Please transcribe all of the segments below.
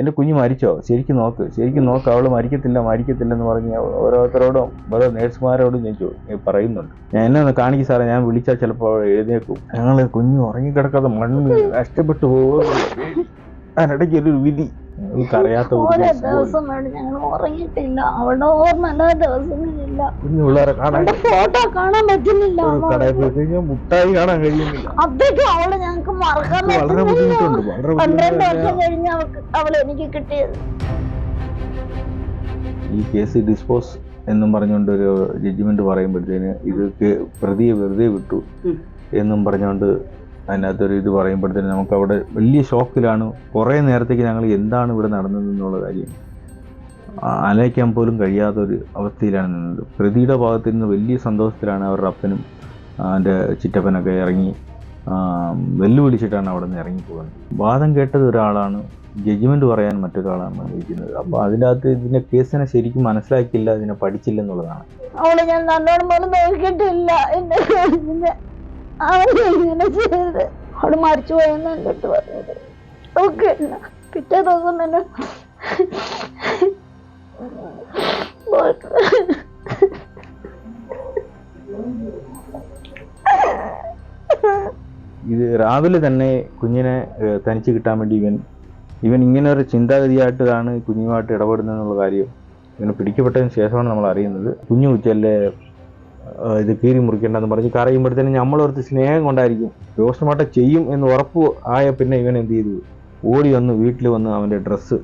എന്റെ കുഞ്ഞ് മരിച്ചോ? ശരിക്കും നോക്ക്. ശരിക്കും നോക്ക് അവൾ മരിക്കത്തില്ല മരിക്കത്തില്ല എന്ന് പറഞ്ഞ് ഓരോരുത്തരോടും ഓരോ നേഴ്സുമാരോടും ഞാൻ പറയുന്നുണ്ട്. ഞാൻ എന്നെ ഒന്ന് കാണിക്കും സാറേ ഞാൻ വിളിച്ചാൽ ചിലപ്പോൾ എഴുന്നേക്കും ഞങ്ങൾ കുഞ്ഞ് ഉറങ്ങിക്കിടക്കാതെ മണ്ണ് നഷ്ടപ്പെട്ടു പോകും അതിനിടയ്ക്ക് ഒരു വിധി. നമുക്ക് അറിയാത്ത ഒരു ഓരോ ദിവസം പോയി. ഞങ്ങൾ ഉറങ്ങിയിട്ടില്ല. അവിടെ ഓർമ്മ ദിവസങ്ങളില്ല പിള്ളേരെ കാണാൻ ഫോട്ടോ കാണാൻ പറ്റുന്നില്ല. കടയിൽ പോയി കഴിഞ്ഞാൽ മുട്ടായി കാണാൻ കഴിയുന്നില്ല. അതൊക്കെ അവൾ ഞങ്ങൾക്ക് മറക്കാൻ വളരെ പറ്റുന്നില്ല. ബുദ്ധിമുട്ടുണ്ട്. വളരെ പന്ത്രണ്ട് ബുദ്ധിമുട്ടുണ്ട് വർഷം കഴിഞ്ഞ് അവൾക്ക് അവൾ എനിക്ക് കിട്ടിയത്. ഈ കേസ് ഡിസ്പോസ് എന്നും പറഞ്ഞുകൊണ്ട് ഒരു ജഡ്ജ്മെന്റ് പറയുമ്പോഴത്തേന് ഇത് പ്രതിയെ വെറുതെ വിട്ടു. എന്നും പറഞ്ഞുകൊണ്ട് അതിനകത്തൊരു ഇത് പറയുമ്പോഴത്തേന് നമുക്ക് അവിടെ വലിയ ഷോക്കിലാണ് കുറേ നേരത്തേക്ക് ഞങ്ങൾ എന്താണ് ഇവിടെ നടന്നതെന്നുള്ള കാര്യം. ആലോചിക്കാൻ പോലും കഴിയാത്തൊരു അവസ്ഥയിലാണ് നിന്നത്. പ്രതിയുടെ ഭാഗത്ത് നിന്ന് വലിയ സന്തോഷത്തിലാണ് അവരുടെ അപ്പനും എന്റെ ചിറ്റപ്പനൊക്കെ ഇറങ്ങി വെല്ലുവിളിച്ചിട്ടാണ് അവിടെ നിന്ന് ഇറങ്ങി പോകുന്നത്. വാദം കേട്ടത് ഒരാളാണ് ജഡ്ജ്മെന്റ് പറയാൻ മറ്റൊരാളാണ് ഇരിക്കുന്നത് അപ്പോൾ അതിന്റെ അകത്ത് ഇതിന്റെ കേസിനെ ശരിക്കും മനസ്സിലാക്കിയില്ല ഇതിനെ പഠിച്ചില്ല എന്നുള്ളതാണ്. അവൾ ഞാൻ നല്ലോണം പോലും നോക്കിയിട്ടില്ല. അവളെ ഇങ്ങനെ ചെയ്ത് മരിച്ചു പോയെന്ന് എന്നിട്ട് പറഞ്ഞത്. ഓക്കെ പിറ്റേ ദിവസം തന്നെ ഇത് രാവിലെ തന്നെ കുഞ്ഞിനെ തനിച്ച് കിട്ടാൻ വേണ്ടി ഇവൻ ഇവൻ ഇങ്ങനെ ഒരു ചിന്താഗതിയായിട്ടാണ് കുഞ്ഞുമായിട്ട് ഇടപെടുന്നത് എന്നുള്ള കാര്യം ഇവന് പിടിക്കപ്പെട്ടതിന് ശേഷമാണ് നമ്മൾ അറിയുന്നത്. കുഞ്ഞു ഏഹ്, ഇത് കീറി മുറിക്കേണ്ടെന്ന് പറഞ്ഞ് കരയുമ്പോഴത്തേനും നമ്മളോർത്ത് സ്നേഹം കൊണ്ടായിരിക്കും. പോസ്റ്റ്മോർട്ടം ചെയ്യും എന്ന് ഉറപ്പ് ആയ പിന്നെ ഇവൻ എന്ത് ചെയ്തു? ഓടി വന്ന് വീട്ടിൽ വന്ന് അവന്റെ ഡ്രസ്സ്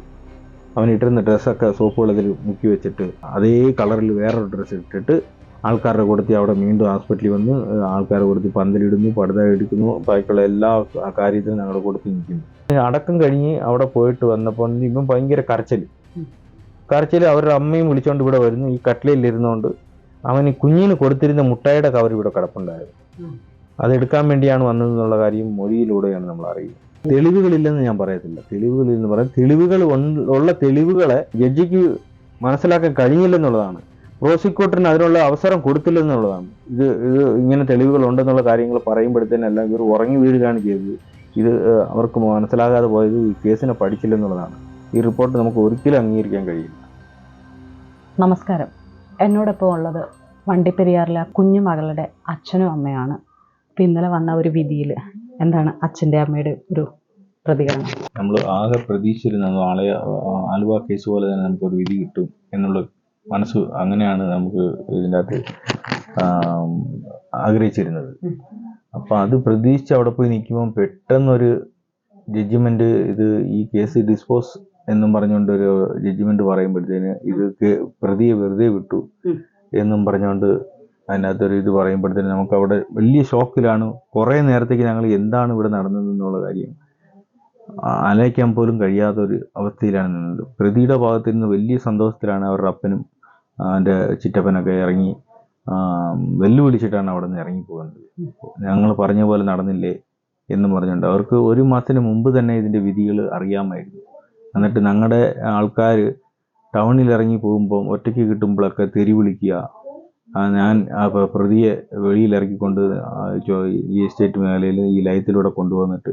അവൻ ഇട്ടിരുന്ന ഡ്രസ്സൊക്കെ സോപ്പ് വെള്ളത്തിൽ മുക്കി വെച്ചിട്ട് അതേ കളറിൽ വേറൊരു ഡ്രസ്സ് ഇട്ടിട്ട് ആൾക്കാരുടെ കൊടുത്തി അവിടെ വീണ്ടും ഹോസ്പിറ്റലിൽ വന്ന് ആൾക്കാരെ കൊടുത്തി പന്തലിടുന്നു പടുത എടുക്കുന്നു ബാക്കിയുള്ള എല്ലാ കാര്യത്തിനും ഞങ്ങളുടെ കൊടുത്ത് നിൽക്കുന്നു. അടക്കം കഴിഞ്ഞ് അവിടെ പോയിട്ട് വന്നപ്പോൾ ഇപ്പം ഭയങ്കര കരച്ചൽ. കരച്ചിൽ അവരുടെ അമ്മയും വിളിച്ചുകൊണ്ട് ഇവിടെ വരുന്നു. ഈ കട്ടിലയിൽ ഇരുന്നുകൊണ്ട് അവന് കുഞ്ഞിന് കൊടുത്തിരുന്ന മുട്ടായുടെ കവർ ഇവിടെ കിടപ്പുണ്ടായിരുന്നു അതെടുക്കാൻ അത് എടുക്കാൻ വേണ്ടിയാണ് വന്നതെന്നുള്ള കാര്യം മൊഴിയിലൂടെയാണ് നമ്മൾ അറിയുന്നത്. തെളിവുകളില്ലെന്ന് ഞാൻ പറയത്തില്ല. തെളിവുകളില്ലെന്ന് പറയാം. തെളിവുകൾ ഉള്ള തെളിവുകളെ ജഡ്ജിക്ക് മനസ്സിലാക്കാൻ കഴിഞ്ഞില്ലെന്നുള്ളതാണ്. പ്രോസിക്യൂട്ടറിന് അതിനുള്ള അവസരം കൊടുത്തില്ലെന്നുള്ളതാണ്. ഇത് ഇത് ഇങ്ങനെ തെളിവുകൾ ഉണ്ടെന്നുള്ള കാര്യങ്ങൾ പറയുമ്പോഴത്തേനല്ല ഇവർ ഉറങ്ങി വീഴുകയാണ് ചെയ്തത്. ഇത് അവർക്ക് മനസ്സിലാകാതെ പോയത് ഈ കേസിനെ പഠിച്ചില്ലെന്നുള്ളതാണ്. ഈ റിപ്പോർട്ട് നമുക്ക് ഒരിക്കലും അംഗീകരിക്കാൻ കഴിയില്ല. നമസ്കാരം. എന്നോടൊപ്പം ഉള്ളത് വണ്ടിപ്പെരിയാറിലെ കുഞ്ഞു മകളുടെ അച്ഛനും അമ്മയാണ്. അപ്പം ഇന്നലെ വന്ന ഒരു വിധിയിൽ എന്താണ് അച്ഛന്റെ അമ്മയുടെ ഒരു പ്രതികരണം? നമ്മൾ ആകെ പ്രതീക്ഷിച്ചിരുന്നത് ആളെ ആലുവ കേസ് പോലെ തന്നെ നമുക്കൊരു വിധി കിട്ടും എന്നുള്ള മനസ്സ് അങ്ങനെയാണ് നമുക്ക് ഇതിന്റെ അകത്ത് ആഗ്രഹിച്ചിരുന്നത്. അപ്പം അത് പ്രതീക്ഷിച്ച് അവിടെ പോയി നിൽക്കുമ്പോൾ പെട്ടെന്നൊരു ജഡ്ജ്മെന്റ് ഇത് ഈ കേസ് ഡിസ്പോസ് എന്നും പറഞ്ഞുകൊണ്ട് ഒരു ജഡ്ജ്മെന്റ് പറയുമ്പോഴത്തേന് ഇത് പ്രതിയെ വെറുതെ വിട്ടു. എന്നും പറഞ്ഞുകൊണ്ട് അതിനകത്തൊരു ഇത് പറയുമ്പോഴത്തേന് നമുക്ക് അവിടെ വലിയ ഷോക്കിലാണ് കുറേ നേരത്തേക്ക് ഞങ്ങൾ എന്താണ് ഇവിടെ നടന്നതെന്നുള്ള കാര്യം ആലോചിക്കാൻ പോലും കഴിയാത്ത ഒരു അവസ്ഥയിലാണ് നിന്നത്. പ്രതിയുടെ ഭാഗത്ത് നിന്ന് വലിയ സന്തോഷത്തിലാണ് അവരുടെ അപ്പനും എന്റെ ചിറ്റപ്പനൊക്കെ ഇറങ്ങി വെല്ലുവിളിച്ചിട്ടാണ് അവിടെ നിന്ന് ഇറങ്ങി പോകുന്നത്. ഞങ്ങൾ പറഞ്ഞ പോലെ നടന്നില്ലേ എന്നും പറഞ്ഞുകൊണ്ട് അവർക്ക് ഒരു മാസത്തിന് മുമ്പ് തന്നെ ഇതിന്റെ വിധികൾ അറിയാമായിരുന്നു. എന്നിട്ട് ഞങ്ങളുടെ ആൾക്കാർ ടൗണിൽ ഇറങ്ങി പോകുമ്പോൾ ഒറ്റയ്ക്ക് കിട്ടുമ്പോഴൊക്കെ തെറി വിളിക്കുക ഞാൻ പ്രതിയെ വെളിയിൽ ഇറക്കിക്കൊണ്ട് ഈ എസ്റ്റേറ്റ് മേഖലയിൽ ഈ ലയത്തിലൂടെ കൊണ്ടുവന്നിട്ട്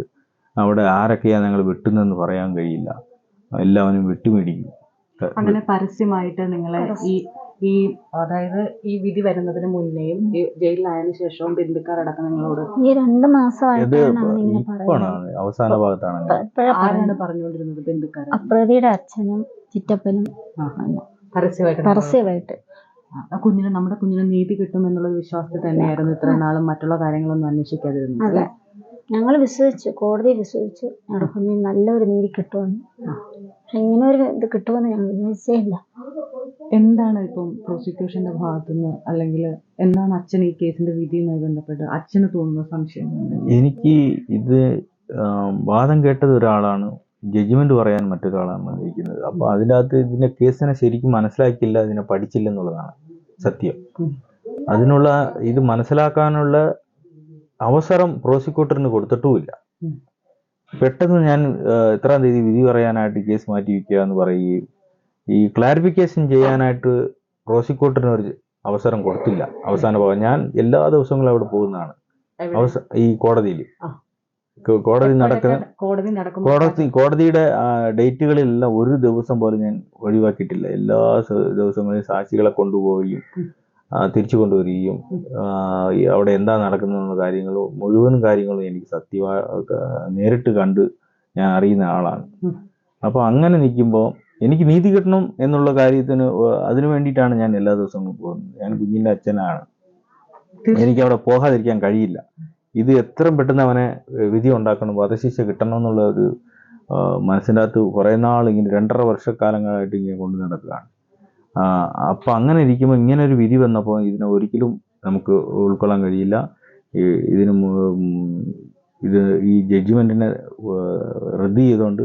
അവിടെ ആരൊക്കെയാണ് ഞങ്ങൾ വെട്ടുന്നതെന്ന് പറയാൻ കഴിയില്ല. എല്ലാവരും വെട്ടുമേടിക്കും അങ്ങനെ പരസ്യമായിട്ട് നിങ്ങളെ ഈ ഈ അതായത് ഈ വിധി വരുന്നതിന് മുന്നേയും ഈ ജയിലിലായതിനു ശേഷവും ബന്ധുക്കാർ അടക്കം നിങ്ങളോട് ഈ രണ്ട് പറയുന്നത്. അവസാന ഭാഗത്താണ് ആരാണ്. പറഞ്ഞുകൊണ്ടിരുന്നത് ബന്ധുക്കാർ അപ്രതിയുടെ അച്ഛനും ചിറ്റപ്പനും പരസ്യമായിട്ട് പരസ്യമായിട്ട്. ആ കുഞ്ഞിന് നമ്മുടെ കുഞ്ഞിന് നീതി കിട്ടും എന്നുള്ള വിശ്വാസത്തിൽ തന്നെയായിരുന്നു ഇത്രയും നാളും മറ്റുള്ള കാര്യങ്ങളൊന്നും അന്വേഷിക്കാതിരുന്നത് അതെ. ഞങ്ങൾ വിശ്വസിച്ചു കോടതി വിശ്വസിച്ചു. ഞങ്ങളുടെ കുഞ്ഞിന് നല്ലൊരു നീതി കിട്ടുമെന്ന്. പക്ഷെ ഇങ്ങനെ ഒരു ഇത് കിട്ടുമെന്ന് ഞങ്ങൾ വിചാരിച്ചേ ഇല്ല. എന്താണ് ഇപ്പം പ്രോസിക്യൂഷന്റെ ഭാഗത്തുനിന്ന് അല്ലെങ്കിൽ എന്താണ് അച്ഛൻ ഈ കേസിന്റെ വിധിയുമായി ബന്ധപ്പെട്ട് അച്ഛന് തോന്നുന്ന സംശയം എനിക്ക് ഇത് വാദം കേട്ടത് ഒരാളാണ് ജഡ്ജ്മെന്റ് പറയാൻ മറ്റൊരാളാണ് ഇരിക്കുന്നത് അപ്പൊ അതിനകത്ത് അകത്ത് ഇതിന്റെ കേസിനെ ശരിക്കും മനസ്സിലാക്കിയില്ല ഇതിനെ പഠിച്ചില്ല എന്നുള്ളതാണ് സത്യം. അതിനുള്ള ഇത് മനസ്സിലാക്കാനുള്ള അവസരം പ്രോസിക്യൂട്ടറിന് കൊടുത്തിട്ടുമില്ല. പെട്ടെന്ന് ഞാൻ എത്രാം തീയതി വിധി പറയാനായിട്ട് കേസ് മാറ്റി വയ്ക്കുക എന്ന് പറയുകയും ഈ ക്ലാരിഫിക്കേഷൻ ചെയ്യാനായിട്ട് പ്രോസിക്യൂട്ടറിന് ഒരു അവസരം കൊടുത്തില്ല. അവസാന ഭാഗം ഞാൻ എല്ലാ ദിവസങ്ങളും അവിടെ പോകുന്നതാണ്. അവസ ഈ കോടതിയിൽ. കോടതി നടക്കുന്ന കോടതി കോടതിയുടെ ഡേറ്റുകളിലെല്ലാം ഒരു ദിവസം പോലും ഞാൻ ഒഴിവാക്കിയിട്ടില്ല. എല്ലാ ദിവസങ്ങളിലും സാക്ഷികളെ കൊണ്ടുപോവുകയും. തിരിച്ചു കൊണ്ടുവരികയും അവിടെ എന്താ നടക്കുന്നതെന്ന കാര്യങ്ങളും മുഴുവൻ കാര്യങ്ങളും എനിക്ക് സത്യമായി നേരിട്ട് കണ്ട് ഞാൻ അറിയുന്ന ആളാണ്. അപ്പൊ അപ്പോൾ അങ്ങനെ നിൽക്കുമ്പോൾ എനിക്ക് നീതി കിട്ടണം എന്നുള്ള കാര്യത്തിന് അതിനു വേണ്ടിയിട്ടാണ് ഞാൻ എല്ലാ ദിവസവും പോകുന്നത്. ഞാൻ കുഞ്ഞിന്റെ അച്ഛനാണ്. എനിക്ക് അവിടെ പോകാതിരിക്കാൻ കഴിയില്ല. ഇത് എത്രയും പെട്ടെന്ന് അവനെ വിധി ഉണ്ടാക്കണം വധശിക്ഷ കിട്ടണം എന്നുള്ള ഒരു മനസ്സിന്റെ അകത്ത് കുറേ നാൾ ഇങ്ങനെ രണ്ടര വർഷക്കാലങ്ങളായിട്ട് ഇങ്ങനെ കൊണ്ടു നടക്കുകയാണ്. അപ്പം അങ്ങനെ ഇരിക്കുമ്പോൾ ഇങ്ങനെ ഒരു വിധി വന്നപ്പോൾ ഇതിനെ ഒരിക്കലും നമുക്ക് ഉൾക്കൊള്ളാൻ കഴിയില്ല. ഈ ഇതിന് ഇത് ഈ ജഡ്ജ്മെന്റിനെ റദ്ദ് ചെയ്തുകൊണ്ട്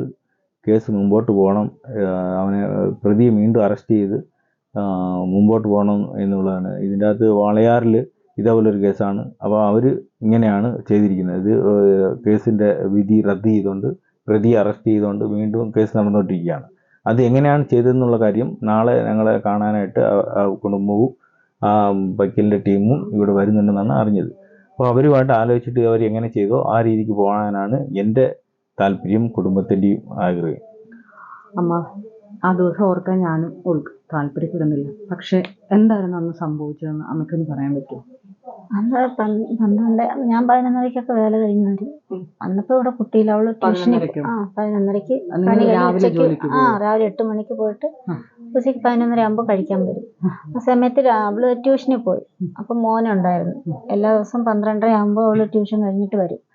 കേസ് മുമ്പോട്ട് പോകണം അവനെ പ്രതിയെ വീണ്ടും അറസ്റ്റ് ചെയ്ത് മുമ്പോട്ട് പോകണം എന്നുള്ളതാണ്. ഇതിന്റെ അകത്ത് വാളയാറിൽ ഇതേപോലൊരു കേസാണ്. അപ്പോൾ അവർ ഇങ്ങനെയാണ് ചെയ്തിരിക്കുന്നത്. ഇത് കേസിന്റെ വിധി റദ്ദ് ചെയ്തുകൊണ്ട് പ്രതിയെ അറസ്റ്റ് ചെയ്തുകൊണ്ട് വീണ്ടും കേസ് നടന്നുകൊണ്ടിരിക്കുകയാണ്. അത് എങ്ങനെയാണ് ചെയ്തതെന്നുള്ള കാര്യം നാളെ ഞങ്ങളെ കാണാനായിട്ട് കുടുംബവും വക്കീലിന്റെ ടീമും ഇവിടെ വരുന്നുണ്ടെന്നാണ് അറിഞ്ഞത്. അപ്പോൾ അവരുമായിട്ട് ആലോചിച്ചിട്ട് അവർ എങ്ങനെ ചെയ്തോ ആ രീതിക്ക് പോകാനാണ് എന്റെ താല്പര്യം കുടുംബത്തിന്റെയും ആഗ്രഹം. അമ്മ ആ ദിവസം ഓർക്കാൻ ഞാനും ഉൾ- താല്പര്യപ്പെടുന്നില്ല. പക്ഷെ എന്തായിരുന്നു അന്ന് സംഭവിച്ചതെന്ന് അമ്മയ്ക്കൊന്ന് പറയാൻ പറ്റുമോ? അന്ന് പന്ത്രണ്ട് ഞാൻ പതിനൊന്നരക്കൊക്കെ വേല കഴിഞ്ഞു വരും. അന്നപ്പോ ഇവിടെ കുട്ടിയില്ല. അവൾ ട്യൂഷൻ ആ പതിനൊന്നരക്ക് പണി കഴിഞ്ഞ് ആ രാവിലെ എട്ട് മണിക്ക് പോയിട്ട്. ഉച്ചയ്ക്ക് പതിനൊന്നര ആകുമ്പോൾ കഴിക്കാൻ വരും. ആ സമയത്ത് അവൾ ട്യൂഷന് പോയി. അപ്പൊ മോനുണ്ടായിരുന്നു. എല്ലാ ദിവസവും പന്ത്രണ്ടര ആകുമ്പോൾ അവൾ ട്യൂഷൻ കഴിഞ്ഞിട്ട് വരും.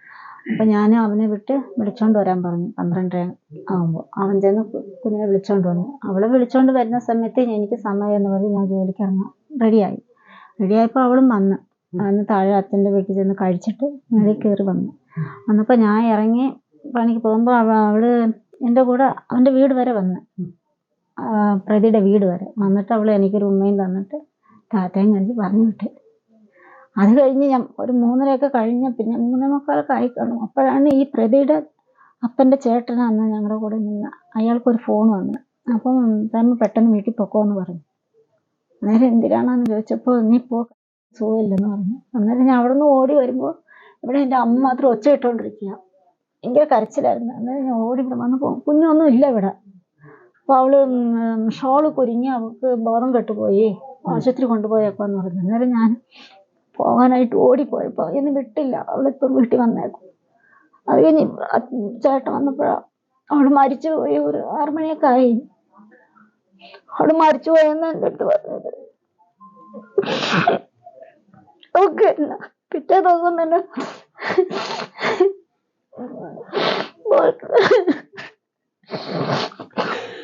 അപ്പൊ ഞാൻ അവനെ വിട്ട് വിളിച്ചോണ്ട് വരാൻ പറഞ്ഞു. പന്ത്രണ്ടര ആകുമ്പോൾ അവൻ ചെന്ന് കുഞ്ഞിനെ വിളിച്ചോണ്ട് വന്നു. അവളെ വിളിച്ചോണ്ട് വരുന്ന സമയത്ത് എനിക്ക് സമയം എന്ന് പറഞ്ഞ് ഞാൻ ജോലിക്ക് ഇറങ്ങാൻ റെഡിയായി. റെഡിയായപ്പോൾ അവളും വന്ന്. അന്ന് താഴെ അച്ഛന്റെ വീട്ടിൽ ചെന്ന് കഴിച്ചിട്ട് മേളിൽ കയറി വന്നു. വന്നപ്പോൾ ഞാൻ ഇറങ്ങി പണിക്ക് പോകുമ്പോൾ അവ അവൾ എന്റെ കൂടെ അവന്റെ വീട് വരെ വന്ന്. പ്രതിയുടെ വീട് വരെ. വന്നിട്ട് അവൾ എനിക്കൊരു ഉമ്മയും തന്നിട്ട് താത്തയും കഴിഞ്ഞ് പറഞ്ഞു വിട്ട്. അത് കഴിഞ്ഞ് ഞാൻ ഒരു മൂന്നരയൊക്കെ കഴിഞ്ഞ പിന്നെ മൂന്നേ മുക്കാലൊക്കെ ആയി കാണും. അപ്പോഴാണ് ഈ പ്രതിയുടെ അപ്പന്റെ ചേട്ടൻ അന്ന് ഞങ്ങളുടെ കൂടെ നിന്ന് അയാൾക്കൊരു ഫോൺ വന്നു. അപ്പം തമ്മ പെട്ടെന്ന് വീട്ടിൽ പൊക്കോന്ന് പറഞ്ഞു. അന്നേരം എന്തിനാണെന്ന് ചോദിച്ചപ്പോൾ നീ പോ സുഖമില്ലെന്ന് പറഞ്ഞു. അന്നേരം ഞാൻ അവിടെ നിന്ന് ഓടി വരുമ്പോൾ ഇവിടെ എന്റെ അമ്മ മാത്രം ഒച്ച ഇട്ടുകൊണ്ടിരിക്കുക ഭയങ്കര കരച്ചിലായിരുന്നു. അന്നേരം ഞാൻ ഓടി ഇവിടെ വന്ന് പോകും കുഞ്ഞൊന്നും ഇല്ല ഇവിടെ. അപ്പോൾ അവൾ ഷോൾ കുരുങ്ങി അവൾക്ക് ബോധം കെട്ടുപോയി. ആശുപത്രി കൊണ്ടുപോയേക്കാന്ന് പറഞ്ഞു. അന്നേരം ഞാൻ പോകാനായിട്ട് ഓടിപ്പോയപ്പോൾ എന്നെ വിട്ടില്ല. അവളിപ്പം വീട്ടിൽ വന്നേക്കും. അത് കഴിഞ്ഞ് ചേട്ടൻ വന്നപ്പോഴാണ് അവൾ മരിച്ചു പോയി. ഒരു ആറു മണിയൊക്കെ ആയി. അവൾ മരിച്ചു പോയെന്ന് എന്റെ അടുത്ത് പറഞ്ഞത്. ഓക്കെ പിറ്റേ ദിവസം തന്നെ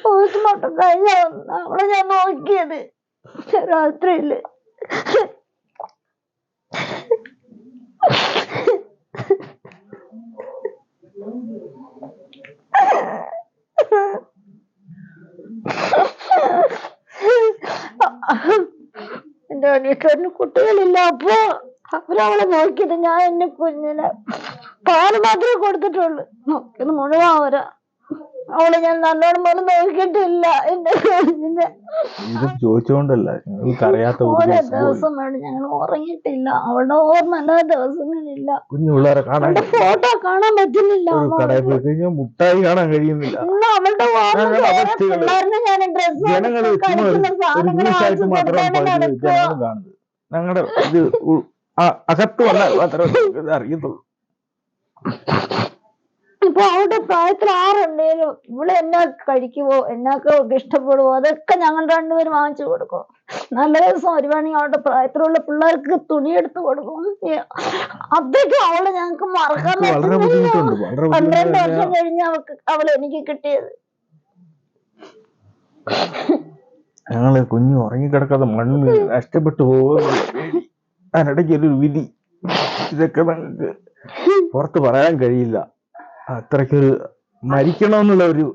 പോസ്റ്റ്മോർട്ടം കഴിഞ്ഞ അവളെ ഞാൻ നോക്കിയത് രാത്രിയിൽ. എന്റെ അനിയത്തിന് കുട്ടികളില്ല അപ്പൊ അവരവളെ നോക്കിയത് ഞാൻ എന്റെ കുഞ്ഞിനെ പാൽ മാത്രമേ കൊടുത്തിട്ടുള്ളൂ. നോക്കിയത് മുഴുവൻ അവരാ അവളെ ഞാൻ നല്ലോണം പോലും നോക്കിയിട്ടില്ല. എന്റെ ഇത് ചോദിച്ചുകൊണ്ടല്ല നിങ്ങൾക്ക് അറിയാത്ത ഓരോ ദിവസം. വേണം. ഞങ്ങൾ ഉറങ്ങിയിട്ടില്ല. അവളുടെ ഓർമ്മ ദിവസങ്ങളില്ല കുഞ്ഞു പിള്ളേരെ കാണാൻ അവളുടെ ഫോട്ടോ കാണാൻ പറ്റുന്നില്ല. ഒരു കടയിൽ പോയി കഴിഞ്ഞാൽ മുട്ടായി കാണാൻ കഴിയുന്നില്ല. ഇന്ന് അവളുടെ അവസ്ഥകൾ ഞാൻ ഡ്രസ് ജനങ്ങൾ ജനങ്ങൾ കാണുന്നത്. ഞങ്ങളുടെ ഇത് ഉ- ആ- അകത്ത് വന്നാൽ മാത്രമേ ഇത് അറിയത്തുള്ളൂ. ഇപ്പൊ അവളുടെ പ്രായത്തിൽ ആരുണ്ടേലും ഇവൾ എന്നാ കഴിക്കുവോ എന്നൊക്കെ ഇഷ്ടപ്പെടുവോ അതൊക്കെ ഞങ്ങൾ രണ്ടുപേരും വാങ്ങിച്ചു കൊടുക്കും. നല്ല ദിവസം വരുവാണെങ്കിൽ അവളുടെ പ്രായത്തിലുള്ള പിള്ളേർക്ക് തുണി എടുത്തു കൊടുക്കും. അതൊക്കെ അവൾ ഞങ്ങൾക്ക് മറക്കാൻ പറ്റുന്നില്ല. പന്ത്രണ്ട് വർഷം കഴിഞ്ഞ അവൾക്ക് അവൾ എനിക്ക് കിട്ടിയത്. ഞങ്ങൾ കുഞ്ഞു ഉറങ്ങിക്കിടക്കാതെ മണ്ണ് നഷ്ടപ്പെട്ടു പോകുന്നു. അതിനിടയ്ക്ക് ഒരു വിധി. ഇതൊക്കെ നമുക്ക് പുറത്ത് പറയാൻ കഴിയില്ല. അത്രയ്ക്കൊരു മരിക്കണമെന്നുള്ള ഒരു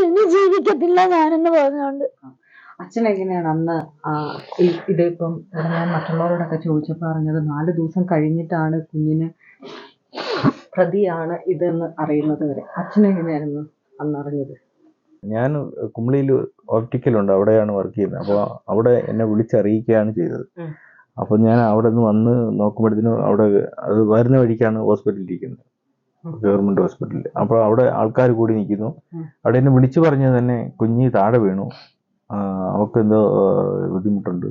ഇനി ജീവിക്കത്തില്ല ഞാനെന്ന് പറഞ്ഞോണ്ട്. അച്ഛൻ എങ്ങനെയാണ് അന്ന് ഇതിപ്പം ഞാൻ മറ്റുള്ളവരോടൊക്കെ ചോദിച്ചപ്പോൾ പറഞ്ഞത് നാല് ദിവസം കഴിഞ്ഞിട്ടാണ് കുഞ്ഞിന് പ്രതിയാണ് ഇതെന്ന് അറിയുന്നത് വരെ. അച്ഛൻ എങ്ങനെയായിരുന്നു അന്ന് അറിഞ്ഞത് ഞാൻ കുമ്പളിയിൽ ഓപ്റ്റിക്കലുണ്ട് അവിടെയാണ് വർക്ക് ചെയ്യുന്നത്. അപ്പോൾ അവിടെ എന്നെ വിളിച്ചറിയിക്കുകയാണ് ചെയ്തത്. അപ്പൊ അപ്പോൾ ഞാൻ അവിടെ നിന്ന് വന്ന് നോക്കുമ്പോഴത്തേനും അവിടെ അത് വരുന്ന വഴിക്കാണ് ഹോസ്പിറ്റലിൽ ഇരിക്കുന്നത്. ഗവൺമെന്റ് ഹോസ്പിറ്റലിൽ അപ്പോൾ അവിടെ ആൾക്കാർ കൂടി നിൽക്കുന്നു അവിടെ എന്നെ വിളിച്ചു പറഞ്ഞത് തന്നെ കുഞ്ഞി താഴെ വീണു. അവർക്ക് അവൾക്ക് എന്തോ ബുദ്ധിമുട്ടുണ്ട്.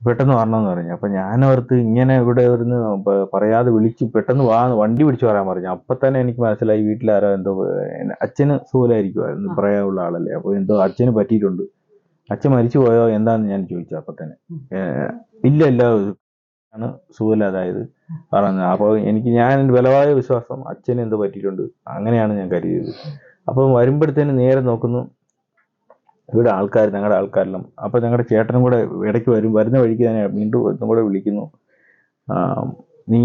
പെട്ടെന്ന് വരണമെന്ന് പറഞ്ഞു. അപ്പൊ ഞാനവർക്ക് ഇങ്ങനെ ഇവിടെ ഇരുന്ന് പറയാതെ വിളിച്ച് പെട്ടെന്ന് വാ വണ്ടി പിടിച്ചു വരാൻ പറഞ്ഞു. അപ്പൊ തന്നെ എനിക്ക് മനസ്സിലായി വീട്ടിലാരോ എന്തോ അച്ഛന് സുഖമായിരിക്കുമായിരുന്നു. പറയാനുള്ള ആളല്ലേ. അപ്പൊ എന്തോ അച്ഛന് പറ്റിയിട്ടുണ്ട്. അച്ഛൻ മരിച്ചു പോയോ എന്താന്ന് ഞാൻ ചോദിച്ചു അപ്പൊ തന്നെ. ഇല്ല ഇല്ല. ആണ് സുഖമില്ലാതായത് പറഞ്ഞത്. അപ്പോൾ എനിക്ക് ഞാൻ ബലമായ വിശ്വാസം അച്ഛന് എന്ത് പറ്റിയിട്ടുണ്ട് അങ്ങനെയാണ് ഞാൻ കരുതിയത്. അപ്പം വരുമ്പോഴത്തേന് നേരെ നോക്കുന്നു. ഇവിടെ ആൾക്കാർ ഞങ്ങളുടെ ആൾക്കാരെല്ലാം. അപ്പോൾ ഞങ്ങളുടെ ചേട്ടനും കൂടെ ഇടയ്ക്ക് വരും. വരുന്ന വഴിക്ക് തന്നെ വീണ്ടും കൂടെ വിളിക്കുന്നു. നീ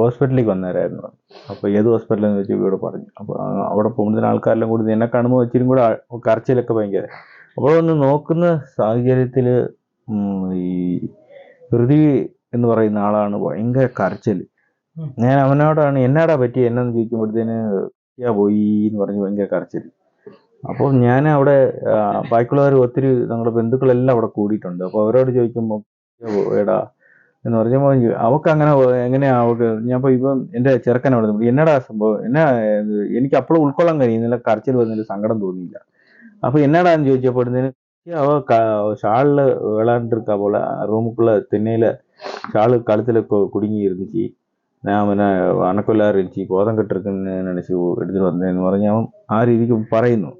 ഹോസ്പിറ്റലിലേക്ക് വന്നേരായിരുന്നു. അപ്പോൾ ഏത് ഹോസ്പിറ്റലെന്ന് വെച്ചാൽ ഇവിടെ പറഞ്ഞു. അപ്പോൾ അവിടെ പോകുന്നതിന് ആൾക്കാരെല്ലാം കൂടി എന്നെ കാണുമ്പോൾ ഇച്ചിരി കൂടെ കറച്ചിലൊക്കെ ഭയങ്കര. അപ്പോൾ ഒന്ന് നോക്കുന്ന സാഹചര്യത്തിൽ ഈ പൃഥ്വി എന്ന് പറയുന്ന ആളാണ് ഭയങ്കര കരച്ചിൽ. ഞാൻ അവനോടാണ് എന്നാടാ പറ്റി? എന്നെന്ന് ചോദിക്കുമ്പോഴത്തേന് പോയി എന്ന് പറഞ്ഞ് ഭയങ്കര കരച്ചിൽ. അപ്പോൾ ഞാൻ അവിടെ ബാക്കിയുള്ളവർ ഒത്തിരി ഞങ്ങളുടെ ബന്ധുക്കളെല്ലാം അവിടെ കൂടിയിട്ടുണ്ട്. അപ്പോൾ അവരോട് ചോദിക്കുമ്പോൾ എടാ എന്ന് പറഞ്ഞപ്പോൾ അവക്ക് അങ്ങനെ എങ്ങനെയാ അവക്ക് ഞാൻ ഇപ്പോൾ ഇപ്പം എന്റെ ചെറുക്കൻ അവിടെ നിന്ന്. എന്നടാ സംഭവം? എന്നാ എനിക്ക് അപ്പോഴും ഉൾക്കൊള്ളാൻ കഴിയുന്നില്ല. കരച്ചിൽ വന്നതിൽ സങ്കടം തോന്നിയില്ല. അപ്പോൾ എന്നടാന്ന് ചോദിച്ചപ്പോഴത്തേന് അവ ഷാളിൽ വിളാണ്ടിരിക്കാ പോലെ റൂമുക്കുള്ള തിന്നയിൽ ஷாலு கழுத்தில் கு குடுங்கி இருந்துச்சு ഞാൻ പിന്നെ അണക്കൊല്ലാ இருந்துச்சு ബോധം കെട്ടിരിക്കുന്ന് നനച്ച് എടുത്തിട്ട് വന്നതെന്ന് പറഞ്ഞ് അവൻ ആ രീതിക്ക് പറയുന്നു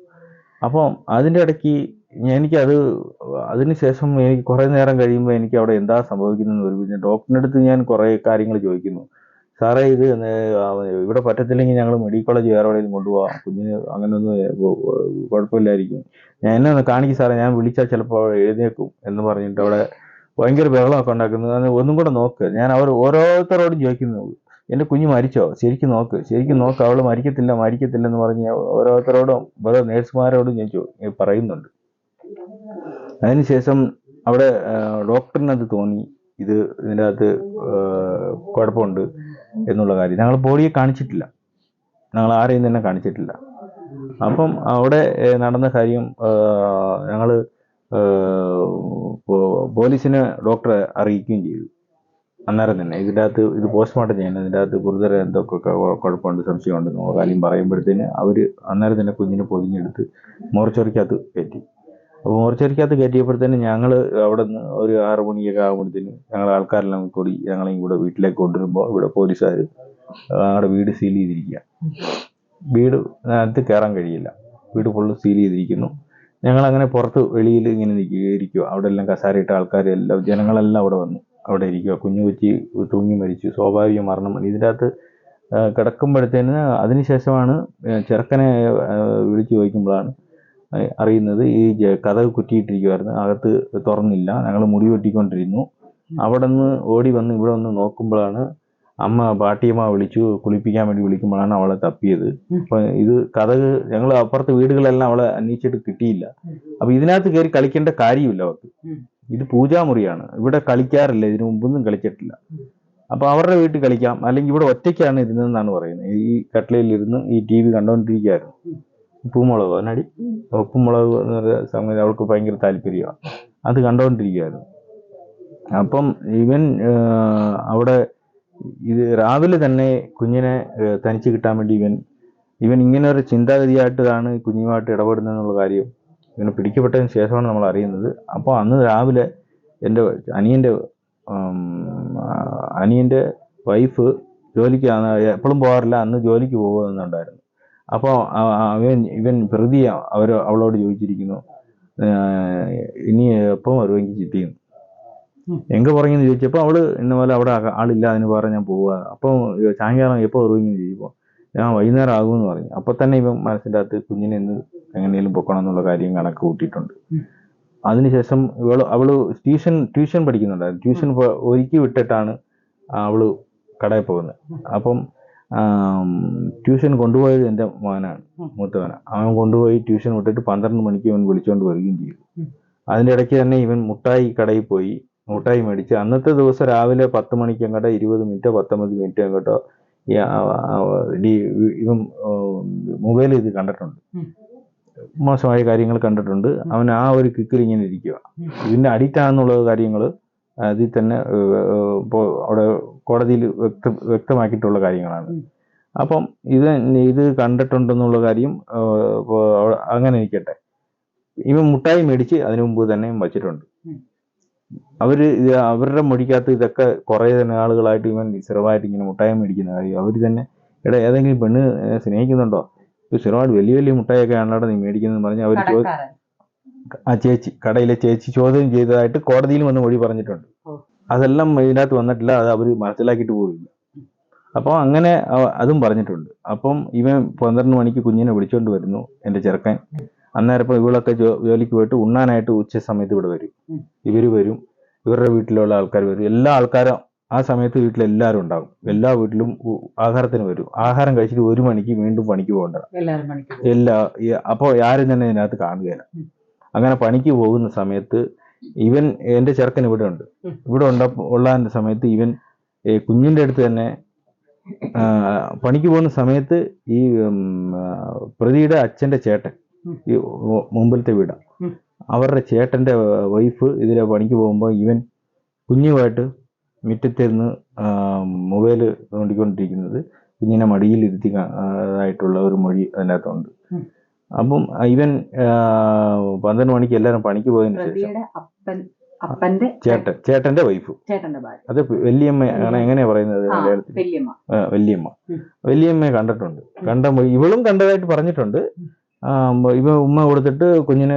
അപ്പം അതിൻ്റെ ഇടയ്ക്ക് ഞാൻ- എനിക്കത് അതിന് ശേഷം എനിക്ക് കുറേ നേരം കഴിയുമ്പോൾ എനിക്ക് അവിടെ എന്താ സംഭവിക്കുന്നതെന്ന് ഒരു പിന്നെ ഡോക്ടറിൻ്റെ അടുത്ത് ഞാൻ കുറേ കാര്യങ്ങൾ ചോദിക്കുന്നു സാറേ ഇത് നേ- ആ, ഇവിടെ പറ്റത്തില്ലെങ്കിൽ ഞങ്ങൾ മെഡിക്കൽ കോളേജ് വേറെ എവിടെയെങ്കിലും കൊണ്ടുപോകാം കുഞ്ഞിന് അങ്ങനെയൊന്നും കൊ- കൊ- കുഴപ്പമില്ലായിരിക്കും ഞാൻ എന്നെ ഒന്ന് കാണിക്കും സാറേ ഞാൻ വിളിച്ചാൽ ചിലപ്പോൾ എഴുന്നേക്കും എന്ന് പറഞ്ഞിട്ട് അവിടെ ഭയങ്കര ബഹളമൊക്കെ ഉണ്ടാക്കുന്നത്. ഒന്നും കൂടെ നോക്ക്. ഞാൻ അവർ ഓരോരുത്തരോടും ചോദിക്കുന്നു. എന്റെ കുഞ്ഞ് മരിച്ചോ? ശരിക്കും നോക്ക്. ശരിക്കും നോക്ക്. അവൾ മരിക്കത്തില്ല മരിക്കത്തില്ല എന്ന് പറഞ്ഞ് ഓരോരുത്തരോടും ഓരോ നേഴ്സുമാരോടും ഞാൻ പറയുന്നുണ്ട്. അതിനുശേഷം അവിടെ ഡോക്ടറിനത് തോന്നി. ഇത് ഇതിന്റെ അകത്ത് കുഴപ്പമുണ്ട് എന്നുള്ള കാര്യം. ഞങ്ങൾ ബോഡിയെ കാണിച്ചിട്ടില്ല. ഞങ്ങൾ ആരെയും തന്നെ കാണിച്ചിട്ടില്ല. അപ്പം അവിടെ നടന്ന കാര്യം ഞങ്ങൾ പോലീസിനെ ഡോക്ടറെ അറിയിക്കുകയും ചെയ്തു. അന്നേരം തന്നെ ഇതിന്റെ അകത്ത് ഇത് പോസ്റ്റ്മോർട്ടം ചെയ്യണം ഇതിന്റെ അകത്ത് ഗുരുതര എന്തൊക്കെ കുഴപ്പമുണ്ട് സംശയമുണ്ട് എന്നുള്ള കാര്യം പറയുമ്പോഴത്തേന് അവർ അന്നേരം തന്നെ കുഞ്ഞിനെ പൊതിഞ്ഞെടുത്ത് മോർച്ചറിക്കകത്ത് കയറ്റി. അപ്പോൾ മോർച്ചറിക്കകത്ത് കയറ്റിയപ്പോഴത്തേന് ഞങ്ങൾ അവിടെ നിന്ന് ഒരു ആറ് മണിയൊക്കെ ആകുമ്പോഴത്തേന് ഞങ്ങളെ ആൾക്കാരെല്ലാം കൂടി ഞങ്ങളെയും കൂടെ വീട്ടിലേക്ക് കൊണ്ടുവരുമ്പോൾ ഇവിടെ പോലീസുകാർ ഞങ്ങളുടെ വീട് സീൽ ചെയ്തിരിക്കുക വീട് അകത്ത് കയറാൻ കഴിയില്ല. വീട് ഫുള്ള് സീൽ ചെയ്തിരിക്കുന്നു. ഞങ്ങൾ അങ്ങനെ പുറത്ത് വെളിയിൽ ഇങ്ങനെ നിൽക്കുക ഇരിക്കുക അവിടെ എല്ലാം കസാരയിട്ട ആൾക്കാരെല്ലാം ജനങ്ങളെല്ലാം അവിടെ വന്നു. അവിടെ ഇരിക്കുക കുഞ്ഞു കൊച്ചി തൂങ്ങി മരിച്ചു. സ്വാഭാവിക മരണം. ഇതിന്റെ അകത്ത് കിടക്കുമ്പോഴത്തേന് അതിനുശേഷമാണ് ചെറുക്കനെ വിളിച്ചു ചോദിക്കുമ്പോഴാണ് അറിയുന്നത് ഈ കഥകൾ കഥക് കുറ്റിയിട്ടിരിക്കുമായിരുന്നു അകത്ത് തുറന്നില്ല. ഞങ്ങൾ മുടി വെട്ടിക്കൊണ്ടിരുന്നു. അവിടെ നിന്ന് ഓടി വന്ന് ഇവിടെ വന്ന് നോക്കുമ്പോഴാണ് അമ്മ പാട്ടിയമ്മ വിളിച്ചു കുളിപ്പിക്കാൻ വേണ്ടി വിളിക്കുമ്പോഴാണ് അവളെ തപ്പിയത്. അപ്പൊ ഇത് കഥക് ഞങ്ങൾ അപ്പുറത്തെ വീടുകളെല്ലാം അവളെ അന്വേഷിച്ചിട്ട് കിട്ടിയില്ല. അപ്പൊ ഇതിനകത്ത് കയറി കളിക്കേണ്ട കാര്യമില്ല അവർക്ക് ഇത് പൂജാമുറിയാണ്. ഇവിടെ കളിക്കാറില്ല ഇതിനു മുമ്പൊന്നും കളിച്ചിട്ടില്ല. അപ്പൊ അവരുടെ വീട്ടിൽ കളിക്കാം. അല്ലെങ്കിൽ ഇവിടെ ഒറ്റയ്ക്കാണ് ഇരുന്നതെന്നാണ് പറയുന്നത്. ഈ കട്ടിലയിലിരുന്ന് ഈ ടി വി കണ്ടോണ്ടിരിക്കുകയായിരുന്നു ഉപ്പുമുളക്? അതിനടി ഉപ്പുമുളക് എന്ന് പറയുന്ന സംഗതി അവൾക്ക് ഭയങ്കര താല്പര്യമാണ്. അത് കണ്ടോണ്ടിരിക്കുകയായിരുന്നു അപ്പം ഇവൻ അവിടെ ഇത് രാവിലെ തന്നെ കുഞ്ഞിനെ തനിച്ച് കിട്ടാൻ വേണ്ടി ഇവൻ ഇവൻ ഇങ്ങനെ ഒരു ചിന്താഗതിയായിട്ടാണ് കുഞ്ഞുമായിട്ട് ഇടപെടുന്നതെന്നുള്ള കാര്യം ഇവന് പിടിക്കപ്പെട്ടതിന് ശേഷമാണ് നമ്മൾ അറിയുന്നത് അപ്പോൾ അന്ന് രാവിലെ എന്റെ അനിയന്റെ അനിയന്റെ വൈഫ് ജോലിക്ക് എപ്പോഴും പോകാറില്ല അന്ന് ജോലിക്ക് പോകുന്നുണ്ടായിരുന്നു അപ്പോൾ അവൻ ഇവൻ പ്രതി അവർ അവളോട് ചോദിച്ചിരിക്കുന്നു ഇനി എപ്പം വരുമെങ്കിൽ ഉം. എങ്ക പറഞ്ഞെന്ന് ചോദിച്ചപ്പോൾ അവൾ ഇന്ന പോലെ അവിടെ ആളില്ല അതിന് പകരം ഞാൻ പോവുക അപ്പോൾ സായങ്കാലം എപ്പോൾ വരുമെന്ന് ചോദിച്ചപ്പോൾ ഞാൻ വൈകുന്നേരം ആകുമെന്ന് പറഞ്ഞു. അപ്പോൾ തന്നെ ഇവൻ മനസ്സിന്റെ അകത്ത് കുഞ്ഞിനെ ഇന്ന് എങ്ങനെയും പൊക്കണം എന്നുള്ള കാര്യം കണക്ക് കൂട്ടിയിട്ടുണ്ട്. അതിനുശേഷം ഇവൾ അവൾ ട്യൂഷൻ ട്യൂഷൻ പഠിക്കുന്നുണ്ടായിരുന്നു. ട്യൂഷൻ ഒരുക്കി വിട്ടിട്ടാണ് അവൾ കടയിൽ പോകുന്നത്. അപ്പം ട്യൂഷൻ കൊണ്ടുപോയത് എന്റെ മോനാണ്. മൂത്തവനാണ് അവൻ കൊണ്ടുപോയി ട്യൂഷൻ വിട്ടിട്ട് പന്ത്രണ്ട് മണിക്ക് ഇവൻ വിളിച്ചുകൊണ്ട് വരികയും ചെയ്തു. അതിന്റെ ഇടയ്ക്ക് തന്നെ ഇവൻ മുട്ടായി കടയിൽ പോയി. മുട്ടായി മേടിച്ച്. അന്നത്തെ ദിവസം രാവിലെ പത്ത് മണിക്ക് അങ്ങോട്ടോ ഇരുപത് മിനിറ്റോ പത്തൊമ്പത് മിനിറ്റോ അങ്ങോട്ടോ ഈ ഇവൻ മൊബൈൽ ഇത് കണ്ടിട്ടുണ്ട്. മോശമായ കാര്യങ്ങൾ കണ്ടിട്ടുണ്ട്. അവൻ ആ ഒരു കിക്കിൽ ഇങ്ങനെ ഇരിക്കുക ഇതിന്റെ ഇതിന്റെ അഡിക്റ്റ് ആണെന്നുള്ള കാര്യങ്ങൾ അതിൽ തന്നെ ഇപ്പോൾ അവിടെ കോടതിയിൽ വ്യക്ത വ്യക്തമാക്കിയിട്ടുള്ള കാര്യങ്ങളാണ്. അപ്പം ഇത് ഇത് കണ്ടിട്ടുണ്ടെന്നുള്ള കാര്യം അങ്ങനെ ഇരിക്കട്ടെ. ഇവൻ മുട്ടായി മേടിച്ച് അതിനു മുമ്പ് തന്നെ വച്ചിട്ടുണ്ട്. ഉം. അവർ അവരുടെ മൊഴിക്കകത്ത് ഇതൊക്കെ കുറേ തന്നെ ആളുകളായിട്ട് ഇവൻ സ്ഥിരമായിട്ട് ഇങ്ങനെ മുട്ടായി മേടിക്കുന്ന കാര്യം. അവർ തന്നെ എടാ ഏതെങ്കിലും പെണ്ണ് സ്നേഹിക്കുന്നുണ്ടോ? സ്ഥിരമായിട്ട് വലിയ വലിയ മുട്ടായൊക്കെ ആണല്ലോ നീ മേടിക്കുന്നതെന്ന് പറഞ്ഞ് അവർ ആ ചേച്ചി കടയിലെ ചേച്ചി ചോദ്യം ചെയ്തതായിട്ട് കോടതിയിൽ വന്ന് മൊഴി പറഞ്ഞിട്ടുണ്ട്. അതെല്ലാം ഇതിനകത്ത് വന്നിട്ടില്ല അത് അവർ മനസ്സിലാക്കിയിട്ട് പോയില്ല അപ്പോൾ അങ്ങനെ അതും പറഞ്ഞിട്ടുണ്ട്. അപ്പം ഇവൻ പന്ത്രണ്ട് മണിക്ക് കുഞ്ഞിനെ വിളിച്ചോണ്ട് വരുന്നു എന്റെ ചെറുക്കൻ. അന്നേരം ഇപ്പം ഇവളൊക്കെ ജോലിക്ക് പോയിട്ട് ഉണ്ണാനായിട്ട് ഉച്ച സമയത്ത് ഇവിടെ വരും. ഇവർ ഇവർ വരും. ഇവരുടെ വീട്ടിലുള്ള ആൾക്കാർ വരും. എല്ലാ ആൾക്കാരും ആ സമയത്ത് വീട്ടിലെല്ലാവരും ഉണ്ടാകും എല്ലാ വീട്ടിലും ആഹാരത്തിന് വരും. ആഹാരം കഴിച്ചിട്ട് ഒരു മണിക്ക് വീണ്ടും പണിക്ക് പോകേണ്ട. എല്ലാവരും. എല്ലാ അപ്പോൾ ആരും തന്നെ ഇതിനകത്ത് കാണുകയില്ല. അങ്ങനെ പണിക്ക് പോകുന്ന സമയത്ത് ഇവൻ എന്റെ ചെറുക്കൻ ഇവിടെ ഉണ്ട്. ഇവിടെ ഉണ്ട ഉള്ള സമയത്ത് ഇവൻ കുഞ്ഞിന്റെ കുഞ്ഞിന്റെ അടുത്ത് തന്നെ പണിക്ക് പോകുന്ന സമയത്ത് ഈ പ്രതിയുടെ അച്ഛന്റെ ചേട്ടൻ. ഈ മുമ്പിലത്തെ വീട്. അവരുടെ ചേട്ടന്റെ വൈഫ് ഇതിലെ പണിക്ക് പോകുമ്പോൾ ഇവൻ കുഞ്ഞുമായിട്ട് മുറ്റത്തിരുന്ന് മൊബൈൽ തോണ്ടിക്കൊണ്ടിരിക്കുന്നത് കുഞ്ഞിനെ മടിയിൽ ഇരുത്തി ആയിട്ടുള്ള ഒരു മൊഴി അതിനകത്തുണ്ട്. അപ്പം ഇവൻ പന്ത്രണ്ട് മണിക്ക് എല്ലാവരും പണിക്ക് പോയതിന് ശേഷം ചേട്ടൻ ചേട്ടന്റെ വൈഫ്. അത് വല്യമ്മ ആണ് എങ്ങനെയാ പറയുന്നത്? മലയാളത്തിൽ വല്യമ്മ. വല്യമ്മ. വല്യമ്മയെ കണ്ടിട്ടുണ്ട്. കണ്ട ഇവളും കണ്ടതായിട്ട് പറഞ്ഞിട്ടുണ്ട്. ഇവ ഉമ്മ കൊടുത്തിട്ട് കുഞ്ഞിനെ